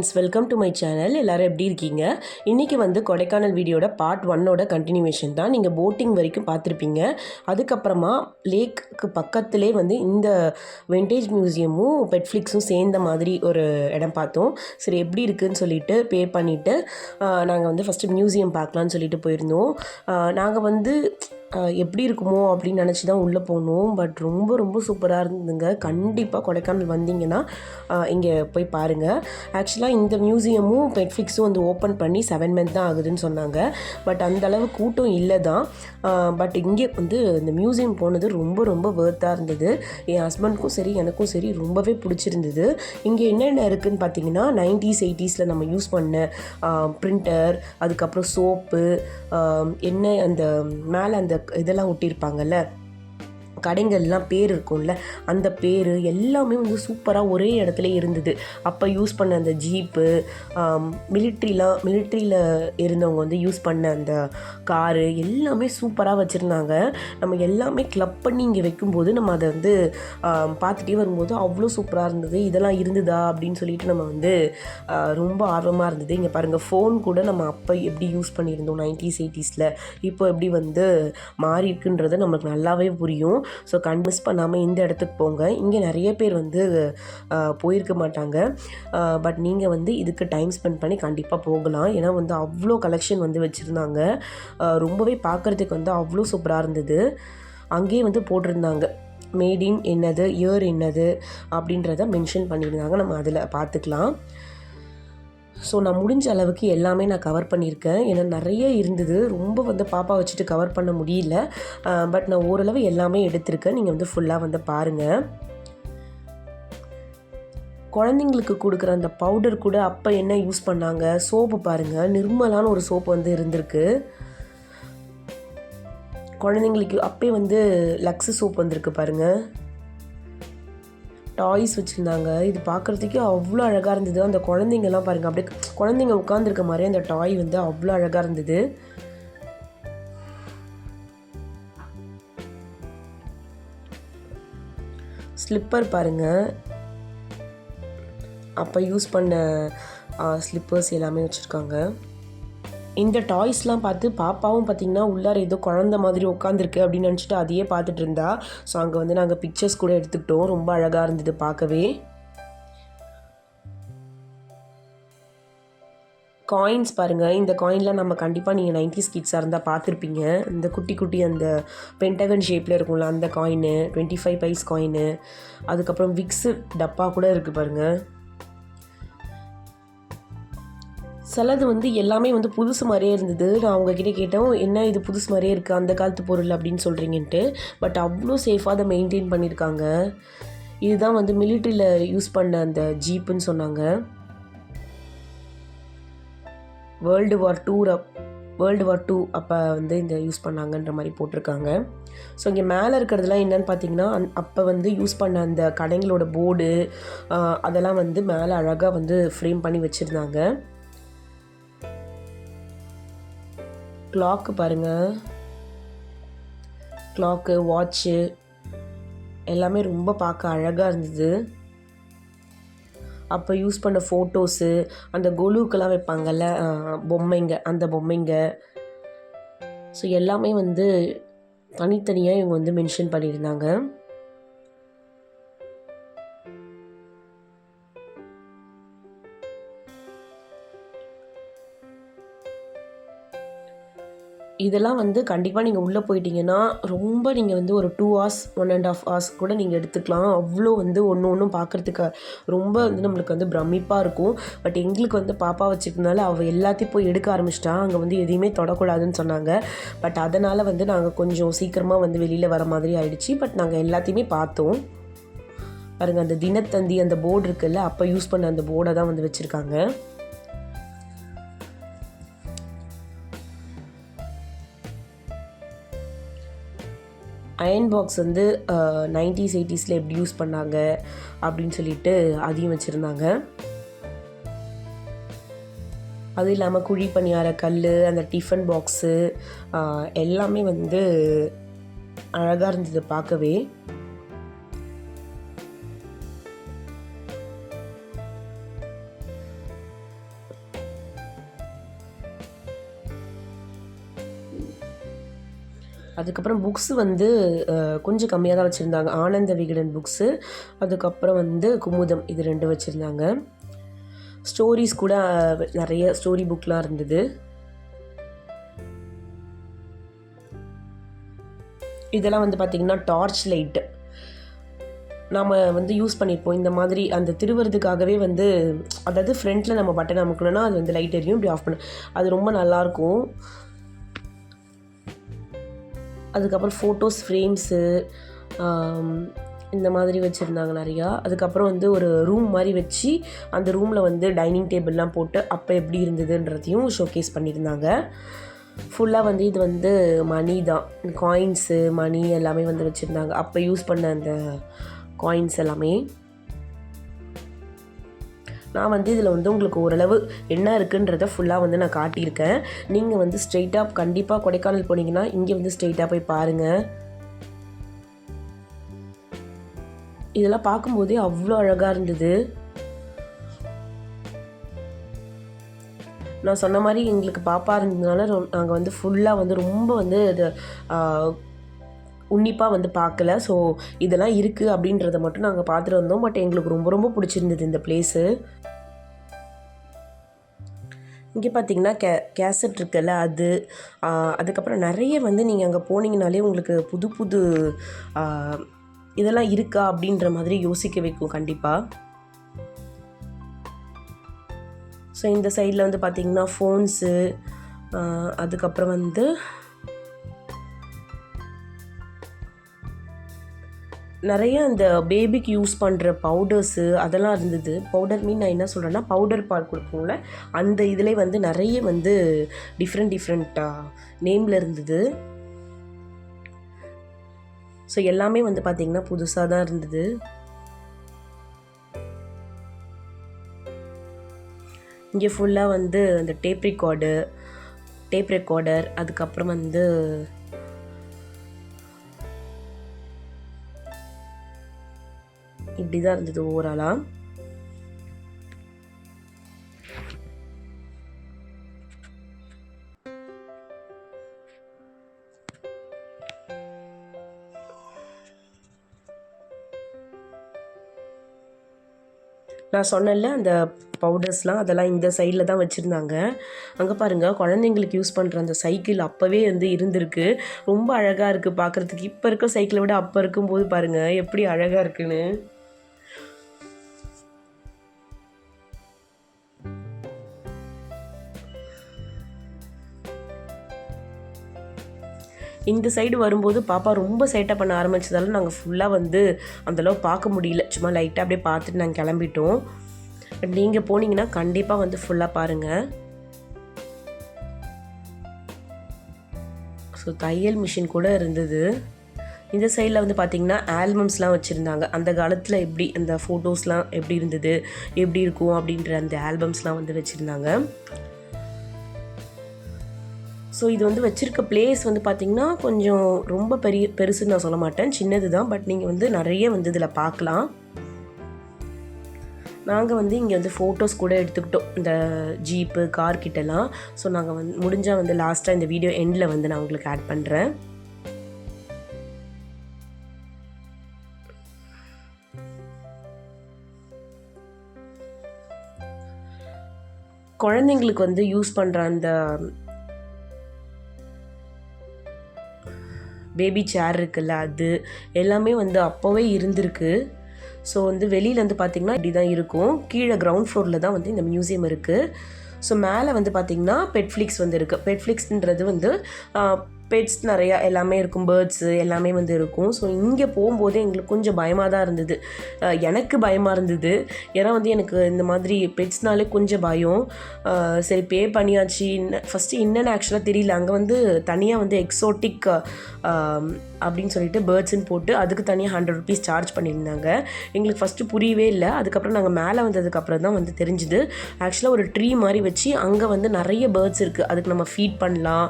Friends welcome to my channel. எல்லோரும் எப்படி இருக்கீங்க? இன்றைக்கி வந்து கொடைக்கானல் வீடியோட பார்ட் ஒன்னோட கண்டினியூவேஷன் தான். நீங்கள் போட்டிங் வரைக்கும் பார்த்துருப்பீங்க. அதுக்கப்புறமா லேக்கு பக்கத்துலேயே வந்து இந்த வெண்டேஜ் மியூசியமும் பெட்ஃப்ளிக்ஸும் சேர்ந்த மாதிரி ஒரு இடம் பார்த்தோம். சரி எப்படி இருக்குன்னு சொல்லிட்டு பே பண்ணிவிட்டு நாங்கள் வந்து ஃபஸ்ட்டு மியூசியம் பார்க்கலான்னு சொல்லிட்டு போயிருந்தோம். நாங்கள் வந்து எப்படி இருக்குமோ அப்படின்னு நினச்சி தான் உள்ளே போனோம் பட் ரொம்ப ரொம்ப சூப்பராக இருந்ததுங்க. கண்டிப்பாக கொடைக்கானல் வந்தீங்கன்னா இங்கே போய் பாருங்கள் ஆக்சுவலாக இந்த மியூசியமும் பெட்ஃபிக்ஸும் வந்து ஓப்பன் பண்ணி செவன் மந்த் தான் ஆகுதுன்னு சொன்னாங்க. பட் அந்த அளவு கூட்டம் இல்லை தான். பட் இங்கே வந்து இந்த மியூசியம் போனது ரொம்ப ரொம்ப வேர்த்தாக இருந்தது. என் ஹஸ்பண்ட்க்கும் சரி எனக்கும் சரி ரொம்பவே பிடிச்சிருந்தது. இங்கே என்னென்ன இருக்குதுன்னு பார்த்தீங்கன்னா நைன்டிஸ் எயிட்டிஸில் நம்ம யூஸ் பண்ண பிரிண்டர் அதுக்கப்புறம் சோப்பு என்ன அந்த மேலே அந்த இதெல்லாம் ஒட்டியிருப்பாங்கல்ல? கடைங்கள்லாம் பேர் இருக்கும்ல அந்த பேர் எல்லாமே வந்து சூப்பராக ஒரே இடத்துல இருந்தது. அப்போ யூஸ் பண்ண அந்த ஜீப்பு மிலிட்ரிலாம் மிலிட்ரியில் இருந்தவங்க வந்து யூஸ் பண்ண அந்த காரு எல்லாமே சூப்பராக வச்சுருந்தாங்க. நம்ம எல்லாமே கிளப் பண்ணி இங்கே வைக்கும்போது நம்ம அதை வந்து பார்த்துட்டே வரும்போது அவ்வளோ சூப்பராக இருந்தது. இதெல்லாம் இருந்ததா அப்படின்னு சொல்லிட்டு நம்ம வந்து ரொம்ப ஆர்வமாக இருந்தது. இங்கே பாருங்கள் ஃபோன் கூட நம்ம அப்போ எப்படி யூஸ் பண்ணியிருந்தோம் நைன்டிஸ் எயிட்டிஸில் இப்போ எப்படி வந்து மாறி இருக்குன்றது நம்மளுக்கு நல்லாவே புரியும். ஸோ கண் மிஸ் பண்ணாமல் இந்த இடத்துக்கு போங்க. இங்கே நிறைய பேர் வந்து போயிருக்க மாட்டாங்க. பட் நீங்கள் வந்து இதுக்கு டைம் ஸ்பெண்ட் பண்ணி கண்டிப்பாக போகலாம். ஏன்னா வந்து அவ்வளோ கலெக்ஷன் வந்து வச்சுருந்தாங்க. ரொம்பவே பார்க்குறதுக்கு வந்து அவ்வளோ சூப்பராக இருந்தது. அங்கேயே வந்து போட்டிருந்தாங்க. மேடின் என்னது? இயர் என்னது? அப்படின்றத மென்ஷன் பண்ணியிருந்தாங்க. நம்ம அதில் பார்த்துக்கலாம். ஸோ நான் முடிஞ்ச அளவுக்கு எல்லாமே நான் கவர் பண்ணியிருக்கேன். ஏன்னா நிறைய இருந்தது. ரொம்ப வந்து பாப்பா வச்சுட்டு கவர் பண்ண முடியல. பட் நான் ஓரளவு எல்லாமே எடுத்திருக்கேன். நீங்கள் வந்து ஃபுல்லாக வந்து பாருங்கள் குழந்தைங்களுக்கு கொடுக்குற அந்த பவுடர் கூட அப்போ என்ன யூஸ் பண்ணாங்க? சோப்பு பாருங்கள் நிர்மலான ஒரு சோப்பு வந்து இருந்திருக்கு. குழந்தைங்களுக்கு அப்பயே வந்து லக்ஸு சோப் வந்திருக்கு பாருங்கள் டாய்ஸ் வச்சுருந்தாங்க. இது பார்க்குறதுக்கே அவ்வளோ அழகாக இருந்தது. அந்த குழந்தைங்கலாம் பாருங்கள் அப்படியே குழந்தைங்க உட்காந்துருக்க மாதிரி அந்த டாய் வந்து அவ்வளோ அழகாக இருந்தது. ஸ்லிப்பர் பாருங்கள் அப்போ யூஸ் பண்ண ஸ்லிப்பர்ஸ் எல்லாமே வச்சுருக்காங்க. இந்த டாய்ஸ்லாம் பார்த்து பாப்பாவும் பார்த்தீங்கன்னா உள்ளார ஏதோ குழந்த மாதிரி உட்காந்துருக்கு அப்படின்னு நினச்சிட்டு அதையே பார்த்துட்டு இருந்தா. ஸோ அங்கே வந்து நாங்கள் பிக்சர்ஸ் கூட எடுத்துக்கிட்டோம். ரொம்ப அழகாக இருந்தது பார்க்கவே. காயின்ஸ் பாருங்கள் இந்த காயின்லாம் நம்ம கண்டிப்பாக நீங்கள் நைன்டிஸ் கிட்ஸாக இருந்தால் பார்த்துருப்பீங்க. இந்த குட்டி குட்டி அந்த பென்டகன் ஷேப்பில் இருக்கும்ல அந்த காயின்னு டுவெண்ட்டி ஃபைவ் பைஸ் காயினு அதுக்கப்புறம் விக்ஸு டப்பா கூட இருக்குது பாருங்கள் சிலது வந்து எல்லாமே வந்து புதுசு மாதிரியே இருந்தது. நான் அவங்கக்கிட்ட கேட்டோம் என்ன இது புதுசு மாதிரியே இருக்குது அந்த காலத்து பொருள் அப்படின்னு சொல்கிறீங்கன்ட்டு பட் அவ்வளோ சேஃபாக அதை மெயின்டைன் பண்ணியிருக்காங்க இதுதான் வந்து மிலிட்ரியில் யூஸ் பண்ண அந்த ஜீப்புன்னு சொன்னாங்க. World war two of world war two அப்போ வந்து இந்த யூஸ் பண்ணாங்கன்ற மாதிரி போட்டிருக்காங்க. ஸோ இங்கே மேலே இருக்கிறதுலாம் என்னன்னு பார்த்தீங்கன்னா அந்- அப்போ வந்து யூஸ் பண்ண அந்த கடைங்களோட போர்டு அதெல்லாம் வந்து மேலே அழகாக வந்து ஃப்ரேம் பண்ணி வச்சுருந்தாங்க. கிளாக்கு பாருங்கள் கிளாக்கு வாட்ச்சு எல்லாமே ரொம்ப பார்க்க அழகாக இருந்தது. அப்போ யூஸ் பண்ண ஃபோட்டோஸு அந்த கொலுக்கெல்லாம் வைப்பாங்கல்ல பொம்மைங்க அந்த பொம்மைங்க. ஸோ எல்லாமே வந்து தனித்தனியாக இவங்க வந்து மென்ஷன் பண்ணியிருந்தாங்க. இதெல்லாம் வந்து கண்டிப்பாக நீங்கள் உள்ளே போயிட்டீங்கன்னா ரொம்ப நீங்கள் வந்து ஒரு two hours one and half hours கூட நீங்கள் எடுத்துக்கலாம். அவ்வளோ வந்து ஒன்று ஒன்றும் பார்க்குறதுக்கு ரொம்ப வந்து நம்மளுக்கு வந்து பிரமிப்பாக இருக்கும். பட் எங்களுக்கு வந்து பாப்பா வச்சுக்கிறதுனால அவள் எல்லாத்தையும் போய் எடுக்க ஆரம்பிச்சிட்டா. அங்கே வந்து எதையுமே தொடக்கூடாதுன்னு சொன்னாங்க. பட் அதனால் வந்து நாங்கள் கொஞ்சம் சீக்கிரமாக வந்து வெளியில் வர மாதிரி ஆயிடுச்சு. பட் நாங்கள் எல்லாத்தையுமே பார்த்தோம். பாருங்கள் அந்த தினத்தந்தி அந்த போர்டு இருக்குல்ல அப்போ யூஸ் பண்ண அந்த போர்டை தான் வந்து வச்சுருக்காங்க. அயன் பாக்ஸ் வந்து நைன்டிஸ் எயிட்டிஸில் எப்படி யூஸ் பண்ணாங்க அப்படின்னு சொல்லிட்டு அதையும் வச்சுருந்தாங்க. அது இல்லாமல் குழி பணியார கல் அந்த டிஃபன் பாக்ஸு எல்லாமே வந்து அழகாக இருந்தது பார்க்கவே. அதுக்கப்புறம் புக்ஸ் வந்து கொஞ்சம் கம்மியாக தான் வச்சுருந்தாங்க. ஆனந்த விகடன் புக்ஸு அதுக்கப்புறம் வந்து குமுதம் இது ரெண்டு வச்சுருந்தாங்க. ஸ்டோரிஸ் கூட நிறைய ஸ்டோரி புக்லாம் இருந்தது. இதெல்லாம் வந்து பார்த்திங்கன்னா டார்ச் லைட்டு நாம் வந்து யூஸ் பண்ணியிருப்போம் இந்த மாதிரி அந்த திருவுறதுக்காகவே வந்து அதாவது ஃப்ரண்ட்டில் நம்ம பட்டன் அமுக்கணும்னா அது வந்து லைட் எரியும். இப்படி ஆஃப் பண்ண அது ரொம்ப நல்லாயிருக்கும் அதுக்கப்புறம் ஃபோட்டோஸ் ஃப்ரேம்ஸு இந்த மாதிரி வச்சுருந்தாங்க நிறையா. அதுக்கப்புறம் வந்து ஒரு ரூம் மாதிரி வச்சு அந்த ரூமில் வந்து டைனிங் டேபிள்லாம் போட்டு அப்போ எப்படி இருந்ததுன்றதையும் ஷோகேஸ் பண்ணியிருந்தாங்க. ஃபுல்லாக வந்து இது வந்து மணி தான். காயின்ஸு மணி எல்லாமே வந்து வச்சுருந்தாங்க. அப்போ யூஸ் பண்ண அந்த காயின்ஸ் எல்லாமே. நான் வந்து இதில் வந்து உங்களுக்கு ஓரளவு என்ன இருக்குன்றத ஃபுல்லாக வந்து நான் காட்டியிருக்கேன். நீங்கள் வந்து ஸ்ட்ரெயிட்டாக கண்டிப்பாக கொடைக்கானல் போனீங்கன்னா இங்கே வந்து ஸ்ட்ரெயிட்டாக போய் பாருங்கள் இதெல்லாம் பார்க்கும்போதே அவ்வளோ அழகாக இருந்தது. நான் சொன்ன மாதிரி எங்களுக்கு பாப்பா இருந்ததுனால நாங்கள் வந்து ஃபுல்லாக வந்து ரொம்ப வந்து அதை உன்னிப்பாக வந்து பார்க்கல ஸோ இதெல்லாம் இருக்குது அப்படின்றத மட்டும் நாங்கள் பார்த்துட்டு வந்தோம். பட் எங்களுக்கு ரொம்ப ரொம்ப பிடிச்சிருந்தது இந்த பிளேஸு இங்கே பார்த்தீங்கன்னா கே கேசட் இருக்குல்ல அது அதுக்கப்புறம் நிறைய வந்து நீங்கள் அங்கே போனீங்கனாலே உங்களுக்கு புது புது இதெல்லாம் இருக்கா அப்படின்ற மாதிரி யோசிக்க வைக்கும் கண்டிப்பாக ஸோ இந்த சைடில் வந்து பார்த்தீங்கன்னா ஃபோன்ஸு அதுக்கப்புறம் வந்து நிறைய அந்த பேபிக்கு யூஸ் பண்ணுற பவுடர்ஸு அதெல்லாம் இருந்தது. பவுடர் மீன் நான் என்ன சொல்கிறேன்னா பவுடர் பால் கொடுப்போம்ல அந்த இதில் வந்து நிறைய வந்து டிஃப்ரெண்ட் டிஃப்ரெண்ட்டாக நேமில் இருந்தது. ஸோ எல்லாமே வந்து பார்த்திங்கன்னா புதுசாக தான் இருந்தது. இங்கே ஃபுல்லாக வந்து அந்த டேப் ரெக்கார்டு டேப் ரெக்கார்டர் அதுக்கப்புறம் வந்து இப்படி தான் இருந்தது ஓவராலாக நான் சொன்னேன்ல அந்த பவுடர்ஸ்லாம் அதெல்லாம் இந்த சைடில் தான் வச்சுருந்தாங்க. அங்கே பாருங்கள் குழந்தைங்களுக்கு யூஸ் பண்ணுற அந்த சைக்கிள் அப்போவே வந்து இருந்திருக்கு. ரொம்ப அழகாக இருக்குது பார்க்குறதுக்கு இப்போ இருக்க சைக்கிளை விட அப்போ இருக்கும்போது பாருங்கள் எப்படி அழகாக இருக்குன்னு. இந்த சைடு வரும்போது பாப்பா ரொம்ப சேட்டை பண்ண ஆரம்பிச்சதால நாங்கள் ஃபுல்லாக வந்து அந்தளவு பார்க்க முடியல. சும்மா லைட்டாக அப்படியே பார்த்துட்டு நாங்கள் கிளம்பிட்டோம். பட் நீங்கள் போனீங்கன்னா கண்டிப்பாக வந்து ஃபுல்லாக பாருங்கள் ஸோ தையல் மிஷின் கூட இருந்தது. இந்த சைடில் வந்து பார்த்திங்கன்னா ஆல்பம்ஸ்லாம் வச்சுருந்தாங்க. அந்த காலத்தில் எப்படி அந்த ஃபோட்டோஸ்லாம் எப்படி இருந்தது எப்படி இருக்கும் அப்படின்ற அந்த ஆல்பம்ஸ்லாம் வந்து வச்சுருந்தாங்க. ஸோ இது வந்து வச்சுருக்க பிளேஸ் வந்து பார்த்திங்கன்னா கொஞ்சம் ரொம்ப பெரிய பெருசுன்னு நான் சொல்ல மாட்டேன். சின்னது தான் பட் நீங்கள் வந்து நிறைய வந்து இதில் பார்க்கலாம். நாங்கள் வந்து இங்கே வந்து ஃபோட்டோஸ் கூட எடுத்துக்கிட்டோம். இந்த ஜீப்பு கார் கிட்டலாம். ஸோ நாங்கள் வந்து முடிஞ்சால் வந்து லாஸ்ட்டாக இந்த வீடியோ எண்டில் வந்து நான் உங்களுக்கு ஆட் பண்ணுறேன் குழந்தைங்களுக்கு வந்து யூஸ் பண்ணுற அந்த பேபி சேர் இருக்குல்ல அது எல்லாமே வந்து அப்போவே இருந்திருக்கு. ஸோ வந்து வெளியில் வந்து பார்த்திங்கன்னா இப்படி தான் இருக்கும். கீழே கிரவுண்ட் ஃப்ளோரில் தான் வந்து இந்த மியூசியம் இருக்குது ஸோ மேலே வந்து பார்த்திங்கன்னா பெட்ஃப்ளிக்ஸ் வந்து இருக்குது பெட்ஃப்ளிக்ஸ்ன்றது வந்து பெட்ஸ் நிறையா எல்லாமே இருக்கும் பேர்ட்ஸு எல்லாமே வந்து இருக்கும். ஸோ இங்கே போகும்போதே எங்களுக்கு கொஞ்சம் பயமாக தான் இருந்தது. எனக்கு பயமாக இருந்தது. ஏன்னா வந்து எனக்கு இந்த மாதிரி பெட்ஸ்னாலே கொஞ்சம் பயம். சரி பே பண்ணியாச்சு. ஃபஸ்ட்டு என்னென்னு ஆக்சுவலாக தெரியல. அங்கே வந்து தனியாக வந்து எக்ஸோட்டிக் அப்படின்னு சொல்லிட்டு பேர்ட்ஸ்ன்னு போட்டு அதுக்கு தனியாக ஹண்ட்ரட் ருபீஸ் சார்ஜ் பண்ணியிருந்தாங்க. எங்களுக்கு ஃபஸ்ட்டு புரியவே இல்லை. அதுக்கப்புறம் நாங்கள் மேலே வந்ததுக்கப்புறம் தான் வந்து தெரிஞ்சுது. ஆக்சுவலாக ஒரு ட்ரீ மாதிரி வச்சு அங்கே வந்து நிறைய பேர்ட்ஸ் இருக்குது அதுக்கு நம்ம ஃபீட் பண்ணலாம்.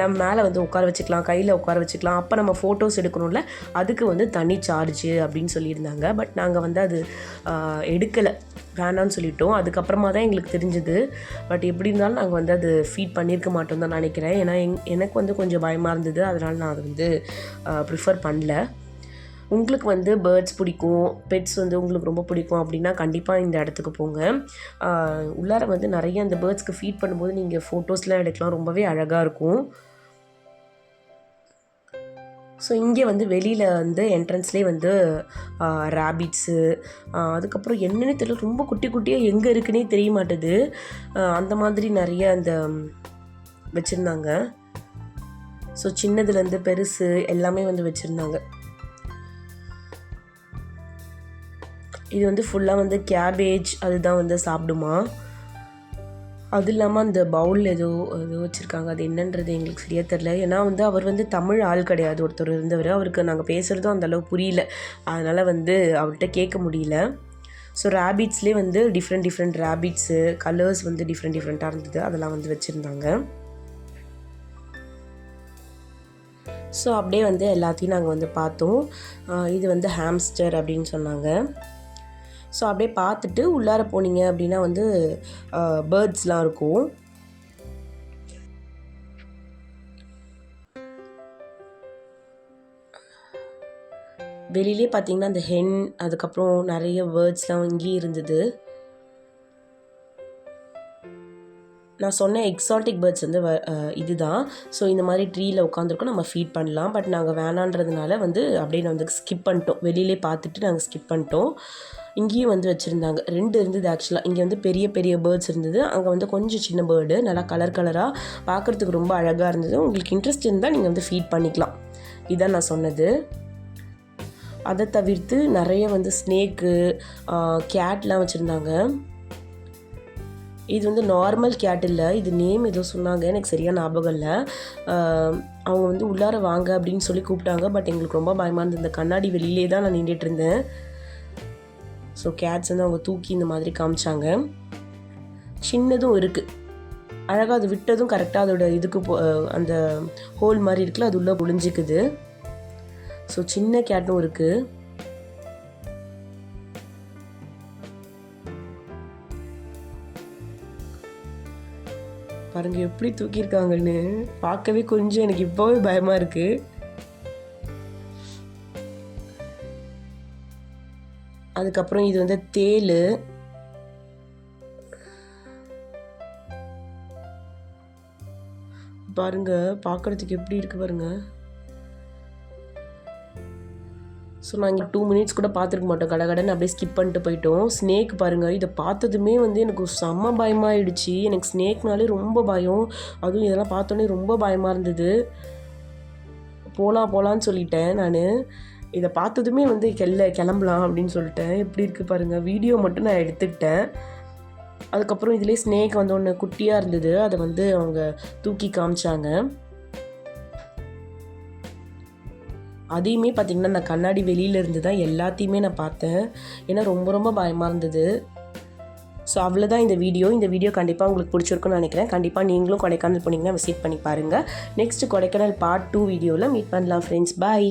நம்ம மேலே வந்து உட்கார வச்சுக்கலாம் கையில் உட்கார வச்சுக்கலாம். அப்போ நம்ம ஃபோட்டோஸ் எடுக்கணும்ல? அதுக்கு வந்து தனி சார்ஜு அப்படின்னு சொல்லியிருந்தாங்க. பட் நாங்கள் வந்து அது எடுக்கலை. வேணான்னு சொல்லிட்டோம். அதுக்கப்புறமா தான் எங்களுக்கு தெரிஞ்சுது. பட் எப்படி இருந்தாலும் நாங்கள் வந்து அது ஃபீட் பண்ணியிருக்க மாட்டோம் தான் நினைக்கிறேன். ஏன்னா எங் எனக்கு வந்து கொஞ்சம் பயமாக இருந்தது. அதனால் நான் அதை வந்து ப்ரிஃபர் பண்ணல. உங்களுக்கு வந்து பேர்ட்ஸ் பிடிக்கும். பெட்ஸ் வந்து உங்களுக்கு ரொம்ப பிடிக்கும் அப்படின்னா கண்டிப்பாக இந்த இடத்துக்கு போங்க. உள்ளார வந்து நிறைய அந்த பேர்ட்ஸ்க்கு ஃபீட் பண்ணும்போது நீங்கள் ஃபோட்டோஸ்லாம் எடுக்கலாம். ரொம்பவே அழகாக இருக்கும். ஸோ இங்கே வந்து வெளியில் வந்து என்ட்ரன்ஸ்லேயே வந்து ரேபிட்ஸு அதுக்கப்புறம் என்னென்னு தெரியல. ரொம்ப குட்டி குட்டியாக எங்கே இருக்குன்னே தெரிய மாட்டுது அந்த மாதிரி நிறைய அந்த வச்சுருந்தாங்க. ஸோ சின்னதுலேருந்து பெருசு எல்லாமே வந்து வச்சுருந்தாங்க. இது வந்து ஃபுல்லாக வந்து கேபேஜ் அதுதான் வந்து சாப்பிடுமா? அது இல்லாமல் அந்த பவுல் ஏதோ ஏதோ வச்சுருக்காங்க. அது என்னன்றது எங்களுக்கு சரியாக தெரில ஏன்னா வந்து அவர் வந்து தமிழ் ஆள் கிடையாது ஒருத்தர் இருந்தவர். அவருக்கு நாங்கள் பேசுகிறதும் அந்தளவு புரியல. அதனால் வந்து அவர்கிட்ட கேட்க முடியல. ஸோ ரேபிட்ஸ்லேயே வந்து டிஃப்ரெண்ட் டிஃப்ரெண்ட் ரேபிட்ஸு கலர்ஸ் வந்து டிஃப்ரெண்ட் டிஃப்ரெண்ட்டாக இருந்தது. அதெல்லாம் வந்து வச்சுருந்தாங்க. ஸோ அப்படியே வந்து எல்லாத்தையும் நாங்கள் வந்து பார்த்தோம். இது வந்து ஹாம்ஸ்டர் அப்படின்னு சொன்னாங்க. ஸோ அப்படியே பார்த்துட்டு உள்ளார போனீங்க அப்படின்னா வந்து பேர்ட்ஸ்லாம் இருக்கும். வெளியிலே பார்த்தீங்கன்னா அந்த ஹென் அதுக்கப்புறம் நிறைய பேர்ட்ஸ்லாம் இங்கேயே இருந்தது. நான் சொன்ன எக்ஸாட்டிக் பேர்ட்ஸ் வந்து வ- இதுதான். ஸோ இந்த மாதிரி ட்ரீயில் உட்காந்துருக்கோம் நம்ம ஃபீட் பண்ணலாம். பட் நாங்கள் வேணான்றதுனால வந்து அப்படியே நான் வந்து ஸ்கிப் பண்ணிட்டோம். வெளியிலே பார்த்துட்டு நாங்கள் ஸ்கிப் பண்ணிட்டோம். இங்கேயும் வந்து வச்சுருந்தாங்க. ரெண்டு இருந்தது ஆக்சுவலாக இங்கே வந்து பெரிய பெரிய பேர்ட்ஸ் இருந்தது. அங்கே வந்து கொஞ்சம் சின்ன பேர்டு நல்லா கலர் கலராக பார்க்குறதுக்கு ரொம்ப அழகாக இருந்தது. உங்களுக்கு இன்ட்ரெஸ்ட் இருந்தால் நீங்கள் வந்து ஃபீட் பண்ணிக்கலாம். இதான் நான் சொன்னது. அதை தவிர்த்து நிறைய வந்து ஸ்னேக்கு கேட்லாம் வச்சுருந்தாங்க. இது வந்து நார்மல் கேட் இல்லை. இது நேம் ஏதோ சொன்னாங்க. எனக்கு சரியாக ஞாபகம் இல்லை. அவங்க வந்து உள்ளார வாங்க அப்படின்னு சொல்லி கூப்பிட்டாங்க. பட் எங்களுக்கு ரொம்ப பயமாக இருந்தது. இந்த கண்ணாடி வெளியிலே தான் நான் நின்றுட்டு இருந்தேன். ஸோ கேட்ஸ் வந்து அவங்க தூக்கி இந்த மாதிரி காமிச்சாங்க. சின்னதும் இருக்குது அழகாக அது விட்டதும் கரெக்டாக அதோட இதுக்கு போ அந்த ஹோல் மாதிரி இருக்குல்ல அது உள்ளே புழிஞ்சிக்குது. ஸோ சின்ன கேட்டும் இருக்குது பாருங்க எப்படி தூக்கியிருக்காங்கன்னு. பார்க்கவே கொஞ்சம் எனக்கு இப்போவே பயமாக இருக்குது அதுக்கப்புறம் இது வந்து தேள் பாருங்க பார்க்குறதுக்கு எப்படி இருக்கு பாருங்க. ஸோ நாங்கள் டூ மினிட்ஸ் கூட பார்த்துருக்க மாட்டோம். கடகடன்னு அப்படியே ஸ்கிப் பண்ணிட்டு போயிட்டோம். ஸ்னேக் பாருங்கள் இதை பார்த்ததுமே வந்து எனக்கு செம்ம பயமாயிடுச்சு. எனக்கு ஸ்னேக்னாலே ரொம்ப பயம். அதுவும் இதெல்லாம் பார்த்தோன்னே ரொம்ப பயமாக இருந்தது. போகலாம் போகலான்னு சொல்லிட்டேன் நான். இதை பார்த்ததுமே வந்து கெல்ல கிளம்பலாம் அப்படின்னு சொல்லிட்டேன் எப்படி இருக்குது பாருங்கள் வீடியோ மட்டும் நான் எடுத்துக்கிட்டேன். அதுக்கப்புறம் இதுலேயே ஸ்னேக் வந்து ஒன்று குட்டியாக இருந்தது அதை வந்து அவங்க தூக்கி காமிச்சாங்க. அதையுமே பார்த்திங்கன்னா நான் கண்ணாடி வெளியில இருந்து தான் எல்லாத்தையுமே நான் பார்த்தேன். ஏன்னா ரொம்ப ரொம்ப பயமாக இருந்தது. ஸோ அவ்வளோதான் இந்த வீடியோ இந்த வீடியோ கண்டிப்பாக உங்களுக்கு பிடிச்சிருக்குன்னு நினைக்கிறேன். கண்டிப்பாக நீங்களும் கொடைக்கானல் போனீங்கன்னா விசிட் பண்ணி பாருங்கள் நெக்ஸ்ட் கொடைக்கானல் பார்ட் டூ வீடியோவில் மீட் பண்ணலாம் ஃப்ரெண்ட்ஸ் பாய்